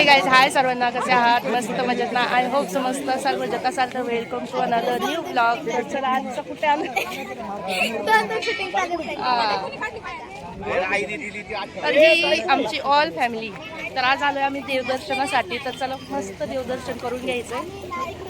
हे guys hi सर्वांना. कसे आहात? मस्त मजेत ना? आय होप मस्त सर्व असाल तर welcome to another new vlog चला आजचं कुठे आलो. तर ही. आमची ऑल फॅमिली तर आज आलोय आम्ही देवदर्शनासाठी. तर चला मस्त देवदर्शन करून घ्यायचंय.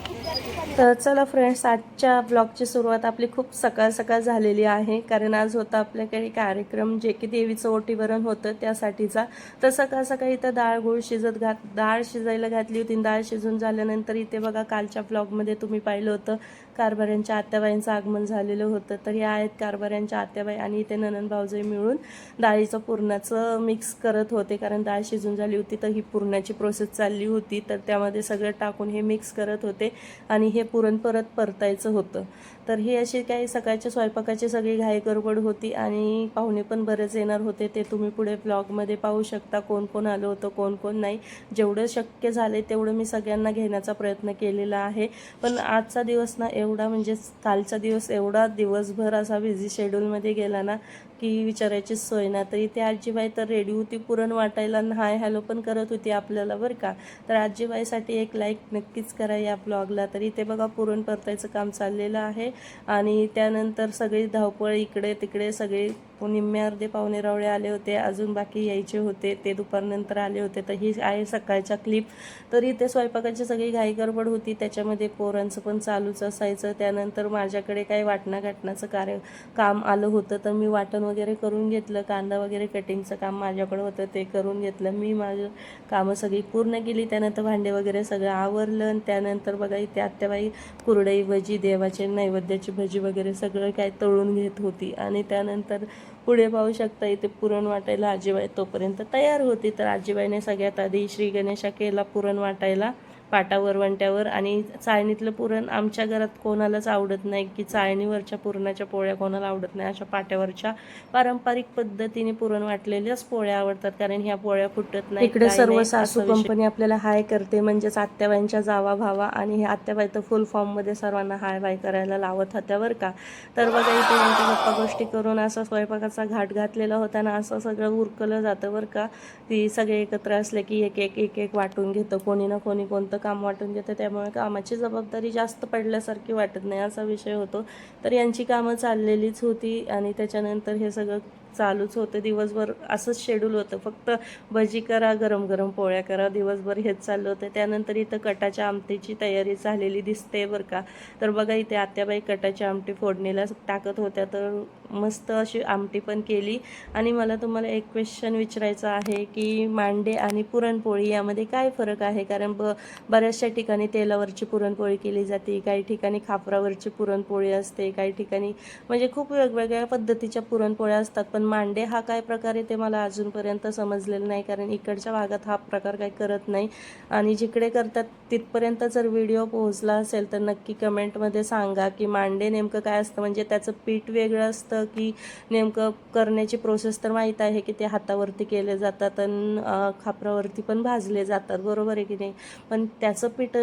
तर चला फ्रेंड्स आजच्या ब्लॉगची सुरुवात आपली खूप सकाळ सकाळ झालेली आहे. कारण आज होता आपल्याकडे कार्यक्रम जे की देवीचं ओटीवरण होतं त्यासाठीचा. तर सकाळ सकाळी इथं डाळ गुळ शिजत घात डाळ शिजायला घातली होती डाळ शिजून झाल्यानंतर इथे बघा कालच्या ब्लॉगमध्ये तुम्ही पाहिलं होतं कारभाऱ्यांच्या आत्याबाईंचं आगमन झालेलं होतं. तर हे आहेत कारभाऱ्यांच्या आत्याबाई आणि इथे ननन भाऊजाई मिळून डाळीचं पुरणाचं मिक्स करत होते. कारण डाळ शिजून झाली होती तर ही पुरणाची प्रोसेस चालली होती. तर त्यामध्ये सगळं टाकून हे मिक्स करत होते. आणि हे पुरण परत परतायचं होतं. तर ही अशी काही सकाळच्या स्वयंपाकाची सगळी घाई गडबड होती आणि पाहुणे पण बरेच येणार होते. ते तुम्ही पुढे ब्लॉगमध्ये पाहू शकता कोण कोण आलं होतं कोण कोण नाही. जेवढं शक्य झाले तेवढं मी सगळ्यांना घेण्याचा प्रयत्न केलेला आहे. पण आजचा दिवस ना एवढा म्हणजे कालचा दिवस एवढा दिवसभर असा बिझी शेड्यूलमध्ये गेला ना की विचारायचीच सोय ना तर इथे आजीबाई तर रेडी होती पुरण वाटायला हाय हॅलो पण करत होती आपल्याला बरं का. तर आजीबाईसाठी एक लाईक नक्कीच करा या ब्लॉगला तर इथे बघा पुरण परतायचं काम चाललेलं आहे. आणि त्यानंतर सगळी धावपळ इकडे तिकडे सगळे निम्मे अर्धे पाहुणे रवळे आले होते अजून बाकी यायचे होते ते दुपारनंतर आले होते. तर ही आहे सकाळच्या क्लिप तर इथे स्वयंपाकाची सगळी घाई गडबड होती. त्याच्यामध्ये पोरांचं पण चालूच असायचं. त्यानंतर माझ्याकडे काही वाटणं घाटण्याचं कार्य काम आलं होतं. तर मी वाटण वगैरे करून घेतलं. कांदा वगैरे कटिंगचं काम माझ्याकडे होतं. ते करून घेतलं. मी माझं कामं सगळी पूर्ण केली. त्यानंतर भांडे वगैरे सगळं आवरलं. आणि त्यानंतर बघा इथे आत्याबाई कुरडई भजी देवाचे नैवेद्याची भजी वगैरे सगळं काय तळून घेत होती. आणि त्यानंतर पुढे पाहू शकता इथे पुरण वाटायला आजीबाई तोपर्यंत तयार होती. तर आजीबाईने सगळ्यात आधी श्री गणेशा केला पुरण वाटायला पाटावर वंट्यावर आणि चाळणीतलं पुरण आमच्या घरात कोणालाच आवडत नाही की चाळणीवरच्या पुरणाच्या पोळ्या कोणाला आवडत नाही. अशा पाट्यावरच्या पारंपरिक पद्धतीने पुरण वाटलेल्याच पोळ्या आवडतात कारण ह्या पोळ्या फुटत नाही इकडे सर्व सासू कंपनी आपल्याला हाय करते म्हणजेच आत्याबाईंच्या जावा भावा आणि हे आत्याबाई तर फुल फॉर्ममध्ये सर्वांना हाय बाय करायला लावत होत्या बरं का. तर बघा इथे गप्पा गोष्टी करून असा स्वयंपाकाचा घाट घातलेला होता ना असं सगळं उरकलं जातं बरं का. ती सगळे एकत्र असले की एक एक एक एक वाटून घेतं कोणी ना कोणी कोणतं काम वाटून घेते. त्यामुळे कामाची जबाबदारी जास्त पडल्यासारखी वाटत नाही. असा विषय होतो. तर यांची कामं चाललेलीच होती आणि त्याच्यानंतर हे सगळं चालूच होतं. दिवसभर असंच शेड्यूल होतं. फक्त भजी करा गरम गरम पोळ्या करा दिवसभर हेच चाललं होतं. त्यानंतर इथं कटाच्या आमटीची तयारी झालेली दिसते बरं का. तर बघा इथे आत्याबाई कटाची आमटी फोडणीला टाकत होत्या. तर मस्त अशी आमटी पण केली. आणि मला तुम्हाला एक क्वेश्चन विचारायचं आहे की मांडे आणि पुरणपोळी यामध्ये काय फरक आहे? कारण ब बऱ्याचशा ठिकाणी तेलावरची पुरणपोळी केली जाते. काही ठिकाणी खापरावरची पुरणपोळी असते. काही ठिकाणी म्हणजे खूप वेगवेगळ्या पद्धतीच्या पुरणपोळ्या असतात. पण पण मांडे हा काय प्रकार आहे ते मला अजूनपर्यंत समजलेलं नाही कारण इकडच्या भागात हा प्रकार काही करत नाही. आणि जिकडे करतात तिथपर्यंत जर व्हिडिओ पोहोचला असेल तर नक्की कमेंटमध्ये सांगा की मांडे नेमकं काय असतं. म्हणजे त्याचं पीठ वेगळं असतं की नेमकं करण्याची प्रोसेस तर माहीत आहे की ते हातावरती केले जातात आणि खापरावरती पण भाजले जातात. बरोबर आहे की नाही? पण त्याचं पीठ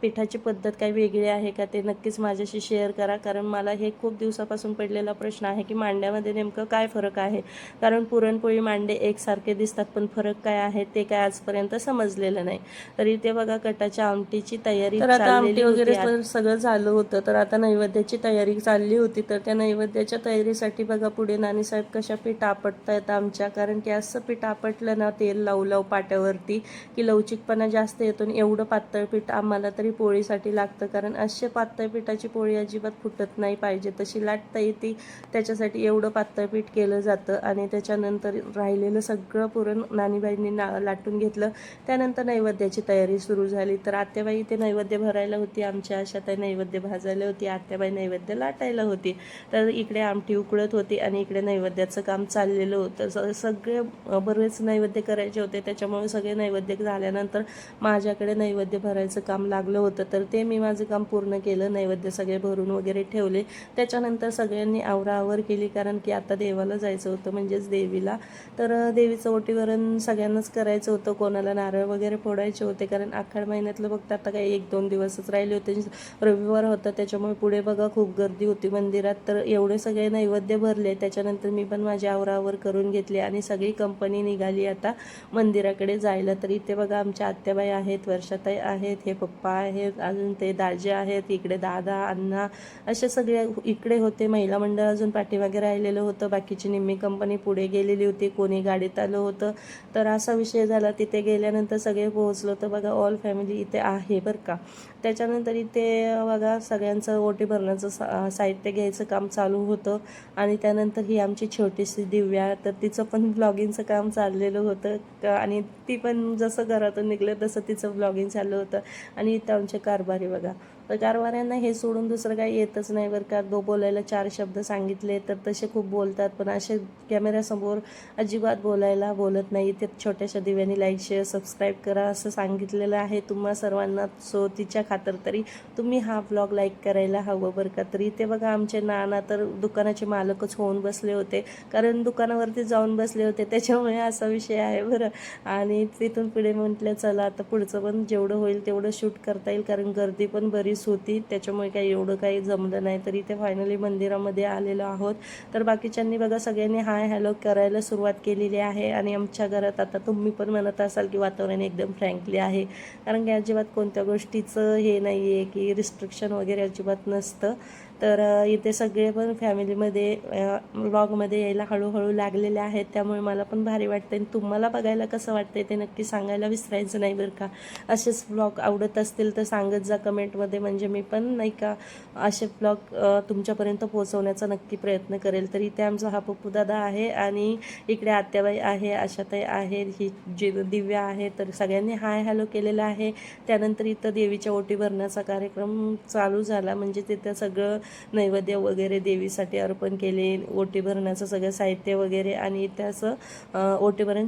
पिठाची पद्धत काही वेगळी आहे का ते नक्कीच माझ्याशी शेअर करा. कारण मला हे खूप दिवसापासून पडलेला प्रश्न आहे की मांड्यामध्ये नेमकं काय फरक आहे. कारण पुरणपोळी मांडे एकसारखे दिसतात पण फरक काय आहे ते काय आजपर्यंत समजलेलं नाही. तर इथे बघा कटाच्या आमटीची तयारी तर आता आमटी वगैरे सगळं झालं होतं. तर आता नैवेद्याची तयारी चालली होती. तर त्या नैवेद्याच्या तयारीसाठी बघा पुढे नानीसाहेब कशा पीठ आपटतायत आमच्या. कारण की असं पीठ आपटलं ना तेल लावू लावू पाट्यावरती की लवचिकपणा जास्त येतो आणि एवढं पातळ पीठ आम्हाला तरी पोळीसाठी लागतं. कारण असे पातळ पिठाची पोळी अजिबात फुटत नाही पाहिजे. तशी लाटता येते. त्याच्यासाठी एवढं पातळ पीठ केलं जातं आणि त्याच्यानंतर राहिलेलं सगळं पुरण नानीबाईंनी ना लाटून घेतलं. त्यानंतर नैवेद्याची तयारी सुरू झाली. तर आत्याबाई ते नैवेद्य भरायला होती आमच्या अशा त्या नैवेद्य भाजायला होती आत्याबाई नैवेद्य लाटायला होती. तर इकडे आमटी उकळत होती आणि इकडे नैवेद्याचं काम चाललेलं होतं. स- सगळे बरेच नैवेद्य करायचे होते. त्याच्यामुळे सगळे नैवेद्य झाल्यानंतर माझ्याकडे नैवेद्य भरायचं काम लागलं होतं. तर ते मी माझं काम पूर्ण केलं. नैवेद्य सगळे भरून वगैरे ठेवले. त्याच्यानंतर सगळ्यांनी आवराआवर केली. कारण की आता देवाला जायचं जायचं होतं म्हणजेच देवीला. तर देवीचं ओटीवरण सगळ्यांनाच करायचं होतं. कोणाला नारळ वगैरे फोडायचे होते कारण आखाड महिन्यातलं बघता आता काही एक दोन दिवसच राहिले होते. रविवार होता त्याच्यामुळे पुढे बघा खूप गर्दी होती मंदिरात. तर एवढे सगळे नैवेद्य भरले. त्याच्यानंतर मी पण माझी आवरावर करून घेतली आणि सगळी कंपनी निघाली आता मंदिराकडे जायला. तर इथे बघा आमच्या आत्याबाई आहेत वर्षाताई आहेत हे पप्पा आहेत अजून ते दाजे आहेत इकडे दादा अण्णा असे सगळे इकडे होते. महिला मंडळ अजून पाठीमागे राहिलेलं होतं. बाकीची निम्मी कंपनी पुढे गेलेली होती कोणी गाडीत आलं होतं. तर असा विषय झाला तिथे गेल्यानंतर सगळे पोहोचलो. तर बघा ऑल फॅमिली इथे आहे बरं का. त्याच्यानंतर इथे बघा सगळ्यांचं ओटी भरण्याचं सा साहित्य घ्यायचं काम चालू होतं. आणि त्यानंतर ही आमची छोटीशी दिव्या तर तिचं पण ब्लॉगिंगचं काम चाललेलं होतं. क- आणि ती पण जसं घरातून निघलं तसं तिचं ब्लॉगिंग चाललं होतं. आणि इथं आमचे कारभारी बघा. तर कारवाऱ्यांना हे सोडून दुसरं काही येतच नाही बरं का. दो बोलायला चार शब्द सांगितले तर तसे खूप बोलतात पण असे कॅमेऱ्यासमोर अजिबात बोलायला बोलत नाही. ते छोट्याशा दिव्यानी लाईक शेअर सबस्क्राईब करा. असं सांगितलेलं आहे तुम्हा सर्वांना. सो तिच्या खातर तरी तुम्ही हा ब्लॉग लाईक करायला हवं बरं का. तरी ते बघा आमचे नाना तर दुकानाचे मालकच होऊन बसले होते. कारण दुकानावरती जाऊन बसले होते. त्याच्यामुळे असा विषय आहे बरं. आणि तिथून पुढे म्हटलं चला आता पुढचं पण जेवढं होईल तेवढं शूट करता येईल. कारण गर्दी पण बरीच होती. त्याच्यामुळे काही एवढं काही जमलं नाही. तर इथे फायनली मंदिरामध्ये आलेलो आहोत. तर बाकीच्यांनी बघा सगळ्यांनी हाय हॅलो करायला सुरुवात केलेली आहे. आणि आमच्या घरात आता तुम्ही पण म्हणत असाल की वातावरण एकदम फ्रँकली आहे. कारण की अजिबात कोणत्या गोष्टीचं हे नाही आहे की रिस्ट्रिक्शन वगैरे अजिबात नसतं. तर इथे सगळे पण फॅमिलीमध्ये ब्लॉगमध्ये यायला हळूहळू लागलेले आहेत. त्यामुळे मला पण भारी वाटतं आणि तुम्हाला बघायला कसं वाटतंय ते नक्की सांगायला विसरायचं नाही बरं का. असेच ब्लॉग आवडत असतील तर सांगत जा कमेंटमध्ये. म्हणजे मी पण नाही का असे ब्लॉग तुमच्यापर्यंत पोहोचवण्याचा नक्की प्रयत्न करेल. तर इथे आमचा हा पप्पू दादा आहे आणि इकडे आत्याबाई आहे आशाताई आहे ही जी दिव्या आहे तर सगळ्यांनी हाय हॅलो केलेला आहे. त्यानंतर इथं देवीच्या ओटी भरण्याचा कार्यक्रम चालू झाला. म्हणजे तिथं सगळं नैवेद्य वगैरे देवीसाठी अर्पण केले ओटी भरण्याचं सगळं साहित्य वगैरे आणि इथे असं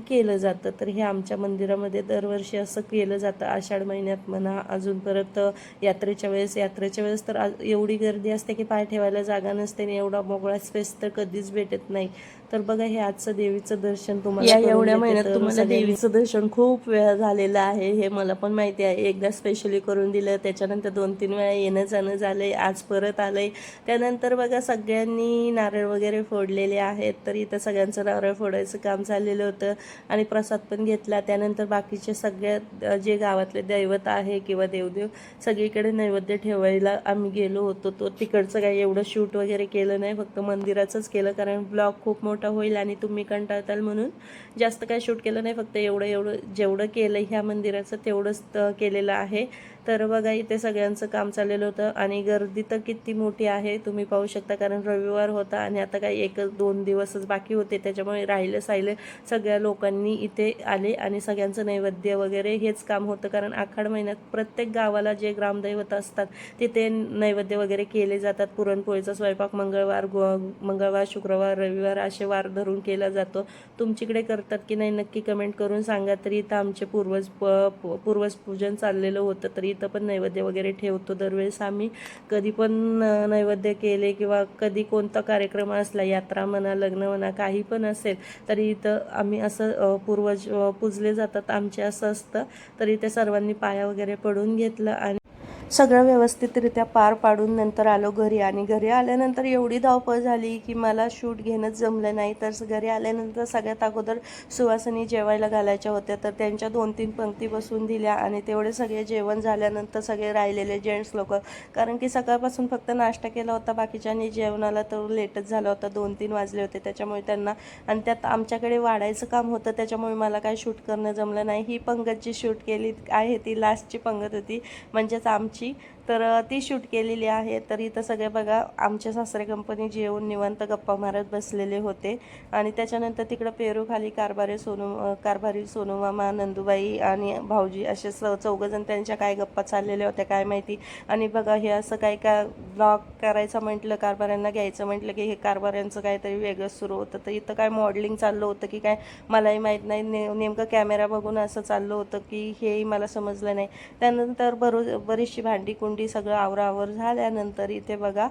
केलं जातं. तर हे आमच्या मंदिरामध्ये दरवर्षी असं केलं जातं. आषाढ महिन्यात म्हणा अजून परत यात्रेच्या वेळेस यात्रेच्या वेळेस तर एवढी गर्दी असते की पाय ठेवायला जागा नसते आणि एवढा मोकळा स्पेस तर कधीच भेटत नाही. तर बघा हे आजचं देवीचं दर्शन तुम्हाला या एवढ्या. महिन्यात तुम्हाला देवीचं दर्शन खूप वेळा झालेलं आहे. हे मला पण माहिती आहे. एकदा स्पेशली करून दिलं त्याच्यानंतर दोन तीन वेळा येणं जाणं झालंय. आज परत आलंय. त्यानंतर बघा सगळ्यांनी नारळ वगैरे फोडलेले आहेत. तर इथं सगळ्यांचं नारळ फोडायचं काम चाललेलं होतं आणि प्रसाद पण घेतला. त्यानंतर बाकीचे सगळ्यात अ, जे गावातले दैवत आहे किंवा देवदेव सगळीकडे नैवेद्य ठेवायला आम्ही गेलो होतो. तो तिकडचं काही एवढं शूट वगैरे केलं नाही. फक्त मंदिराचंच केलं कारण ब्लॉग खूप मोठा होईल आणि तुम्ही कंटाळताल म्हणून जास्त काय शूट केलं नाही फक्त एवढं एवढं जेवढं केलं ह्या मंदिराचं तेवढंच केलेलं आहे. तर बघा इथे सगळ्यांचं काम चाललेलं होतं आणि गर्दी तर किती मोठी आहे तुम्ही पाहू शकता कारण रविवार होता आणि आता काही एक दोन दिवसच बाकी होते त्याच्यामुळे राहिलं साहिलं सगळ्या लोकांनी इथे आले आणि सगळ्यांचं नैवेद्य वगैरे हेच काम होतं कारण आखाड महिन्यात प्रत्येक गावाला जे ग्रामदैवत असतात तिथे नैवेद्य वगैरे केले जातात पुरणपोळीचा स्वयंपाक मंगळवार गो मंगळवार शुक्रवार रविवार असे वार धरून केला जातो. तुमच्याकडे करतात की नाही नक्की कमेंट करून सांगा. तरी इथं आमचे पूर्वज प- पूर्वज पूजन चाललेलं होतं. तरी इथं पण नैवेद्य वगैरे ठेवतो. दरवेळेस आम्ही कधी पण नैवेद्य केले किंवा कधी कोणता कार्यक्रम असला यात्रा म्हणा लग्न म्हणा काही पण असेल तरी इथं आम्ही असं पूर्वज पूजले जातात. आमचे असं असतं. तरी ते सर्वांनी पाया वगैरे पडून घेतलं आणि सगळं व्यवस्थितरित्या पार पाडून नंतर आलो घरी. आणि घरी आल्यानंतर एवढी धावपळ झाली की मला शूट घेणंच जमलं नाही. तर घरी आल्यानंतर सगळ्यात अगोदर सुवासनी जेवायला घालायच्या होत्या. तर त्यांच्या दोन तीन पंक्ती बसून दिल्या आणि तेवढे सगळे जेवण झाल्यानंतर सगळे राहिलेले जेंट्स लोक. कारण की सकाळपासून फक्त नाश्ता केला होता. बाकीच्यांनी जेवणाला तर लेटच झाला होता. दोन तीन वाजले होते. त्याच्यामुळे त्यांना आणि त्यात आमच्याकडे वाढायचं काम होतं. त्याच्यामुळे मला काय शूट करणं जमलं नाही. ही पंगत जी शूट केली आहे. ती लास्टची पंगत होती. म्हणजेच आमची तर ती शूट केलेली आहे. तर इथं सगळे बघा आमच्या सासरे कंपनी जेवून निवांत गप्पा मारत बसलेले होते. आणि त्याच्यानंतर तिकडं पेरूखाली कारभारे कारभारी सोनू कारभारी सोनू मामा नंदुबाई आणि भाऊजी असे स चौघजण त्यांच्या काय गप्पा चाललेल्या होत्या काय माहिती. आणि बघा हे असं काय का ब्लॉग करायचं म्हटलं कारभाऱ्यांना घ्यायचं म्हटलं की हे कारभाऱ्यांचं काहीतरी वेगळंच सुरू होतं. तर इथं काय मॉडेलिंग चाललं होतं की काय मलाही माहीत नाही. ने नेमकं कॅमेरा बघून असं चाललं होतं की हेही मला समजलं नाही. त्यानंतर बरो बरीचशी भांडी कुंडी सगळं आवरावर झाल्यानंतर इथे बघा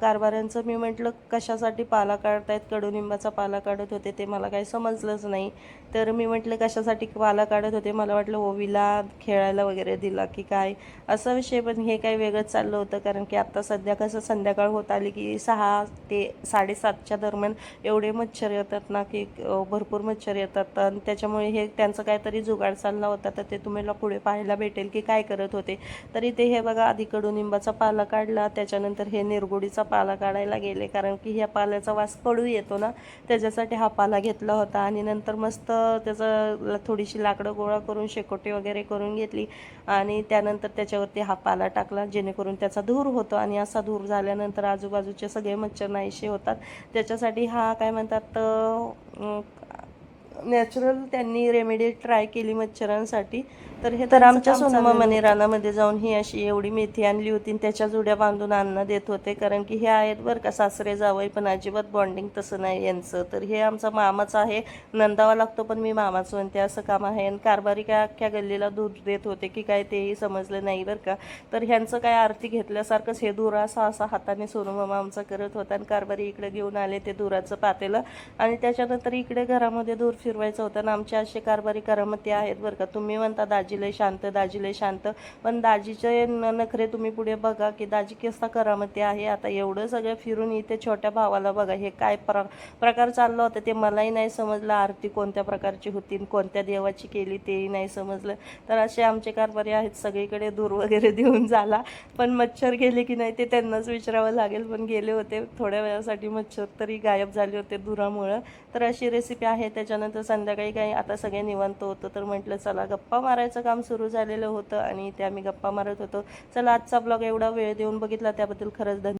कारभाऱ्यांचं मी म्हटलं कशासाठी पाला काढतायत? कडुनिंबाचा पाला काढत होते ते मला काही समजलंच नाही. तर मी म्हटलं कशासाठी पाला काढत होते? मला वाटलं ओवीला खेळायला वगैरे दिला की काय? असा विषय पण हे काही वेगळंच चाललं होतं कारण की आत्ता सध्या कसं संध्याकाळ होत आली की सहा ते साडेसातच्या दरम्यान एवढे मच्छर येतात ना की भरपूर मच्छर येतात. आणि त्याच्यामुळे हे त्यांचं काहीतरी जुगाड चालला होता तर ते तुम्हाला पुढे पाहायला भेटेल की काय करत होते. तरी ते हे बघा आधी कडुनिंबाचा पाला काढला त्याच्यानंतर हे निरगुडीचा पाला काढायला गेले. कारण की ह्या पाल्याचा वास कडू येतो ना त्याच्यासाठी हा पाला घेतला होता. आणि नंतर मस्त त्याचं थोडीशी लाकडं गोळा करून शेकोटी वगैरे करून घेतली. आणि त्यानंतर त्याच्यावरती हा पाला टाकला जेणेकरून त्याचा धूर होतो. आणि असा धूर झाल्यानंतर आजूबाजूचे सगळे मच्छर नाहीसे होतात. त्याच्यासाठी हा काय म्हणतात नॅचरल त्यांनी रेमेडी ट्राय केली मच्छरांसाठी. तर हे तर आमच्या सोनमामाने रानामध्ये जाऊन ही अशी एवढी मेथी आणली होती त्याच्या जुड्या बांधून अन्न देत होते. कारण की हे आहेत बरं का सासरे जावई पण अजिबात बॉन्डिंग तसं नाही यांचं. तर हे आमचा मामाच आहे. नंदावा लागतो पण मी मामाच म्हणते असं काम आहे. आणि कारभारी काय अख्ख्या गल्लीला दूध देत होते की काय तेही समजलं नाही बरं का. तर ह्यांचं काय आरती घेतल्यासारखंच हे दूर असा असा हाताने सोनूमामा आमचा करत होता आणि कारभारी इकडे घेऊन आले ते दुराचं पातेलं. आणि त्याच्यानंतर इकडे घरामध्ये दूर फिरवायचं होतं आणि आमचे असे कारभारी करामती आहेत बरं का. तुम्ही म्हणता दाजीलय शांत दाजीलय शांत. पण दाजीचे न- नखरे तुम्ही पुढे बघा की दाजी कसा करामती आहे. आता एवढं सगळं फिरून इथे छोट्या भावाला बघा हे काय प्र प्रकार चाललं होतं ते मलाही नाही समजलं. आरती कोणत्या प्रकारची होती कोणत्या देवाची केली तेही नाही समजलं. तर असे आमचे कारभारी आहेत सगळीकडे दूर वगैरे देऊन झाला. पण मच्छर गेले की नाही ते त्यांनाच विचारावं लागेल. पण गेले होते थोड्या वेळासाठी मच्छर तरी गायब झाले होते धुरामुळं. तर अशी रेसिपी आहे. त्याच्यानंतर संध्याकाळी काही आता सगळे निवांत होतं. तर म्हटलं चला गप्पा मारायचं. काम सुरू झालेलं होतं आणि ते आम्ही गप्पा मारत होतो. चला आजचा ब्लॉग एवढा वेळ देऊन बघितला त्याबद्दल खरंच धन्यवाद.